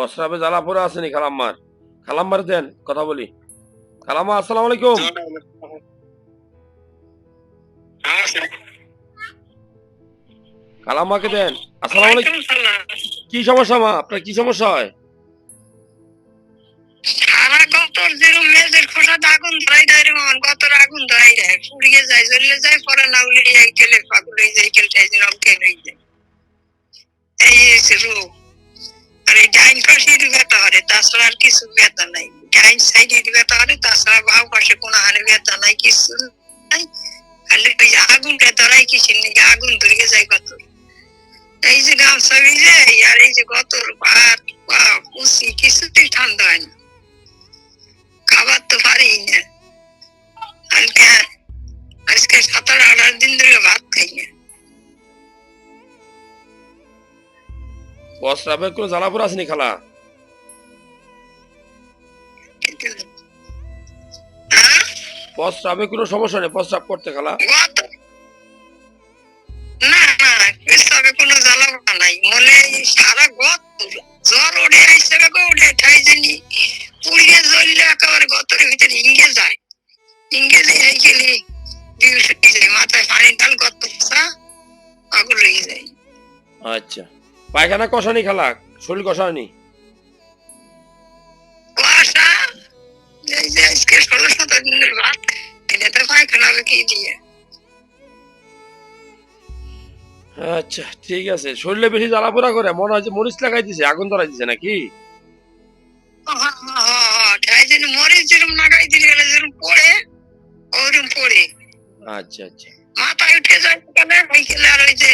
প্রস্রাবে জ্বালা পড়ে আসেনি খালাম্মার? খালাম্মার দেন, কথা বলি। খালাম্মা, আসসালামু আলাইকুম। খালাম্মাকে দেন, আসসালামু আলাইকুম। কি সমস্যা মা? আপনার কি সমস্যা হয়? পরে এই তাছাড়া আর কিছু ব্যথা নাই। ডাইন সাইডে ব্যথা হরে তাছাড়া বাউ পাশে কোনো হারে ব্যথা নাই, কিছু নাই। খালি ওই আগুনটা ধরাই কিসের নাকি আগুন ধরিয়ে যায় কত এই যে গামছা ভিজে, আর এই যে গতর ভাত বা কুচি কিছুতেই ঠান্ডা হয় না। খাবার তো পারি না। কালকে আজকে সাতার আঠার দিন ধরে ভাত খাই না। প্রস্রাবে কোনো জ্বালা পড়ে আসেনি খালা? প্রস্রাবে কোনো সমস্যা নেই প্রস্রাব করতে খালা না না পেশাবে কোনো জ্বালা নাই। মনে এই সারা গত জ্বর ওঠে আইসে গো ওঠে ঠাই জানি। পুড়িয়ে জ্বললে একেবারে গতরের ভিতরে ইঙ্গে যায়। ইঙ্গে যায় গেলে মাথায় পানি গত যায়। আচ্ছা। পায়খানা কষানি খালা? শরীর কষানি? কুয়াশা এই যে আজকে ষোলো দিয়ে? আচ্ছা ঠিক আছে। শরীরে বেশি জ্বালা পোড়া করে মনে হয় যে মরিচ লাগাই দিছে আগুন ধরাই দিছে নাকি মরিচ যেরকম লাগাই দিলে গেলে যেরকম পড়ে ওরকম পড়ে। আচ্ছা আচ্ছা। মাথায় উঠে যায় কেন? ওই খেলে আর ওই যে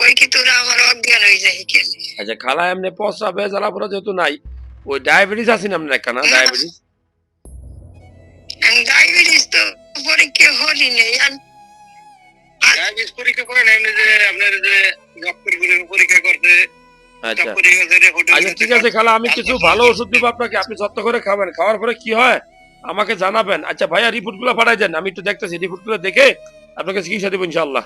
ওই কি তোরা আমার অজ্ঞান হয়ে যায় খেলে। আচ্ছা খালা এমনি প্রস্রাবে জ্বালা পোড়া যেহেতু নাই ওই ডায়াবেটিস আছেন আপনার একটা না? ডায়াবেটিস পরীক্ষা নেই পরীক্ষা করে না এমনি যে আপনার যে ডক্টর পরীক্ষা করতে আচ্ছা। আচ্ছা ঠিক আছে খালা আমি কিছু ভালো ওষুধ দিব আপনাকে আপনি যত্ন করে খাবেন। খাওয়ার পরে কি হয়? আমাকে জানাবেন। আচ্ছা ভাইয়া রিপোর্টগুলো পাঠাই দেন। আমি একটু দেখতেছি রিপোর্টগুলো দেখে আপনাকে চিকিৎসা দেবো ইনশাল্লাহ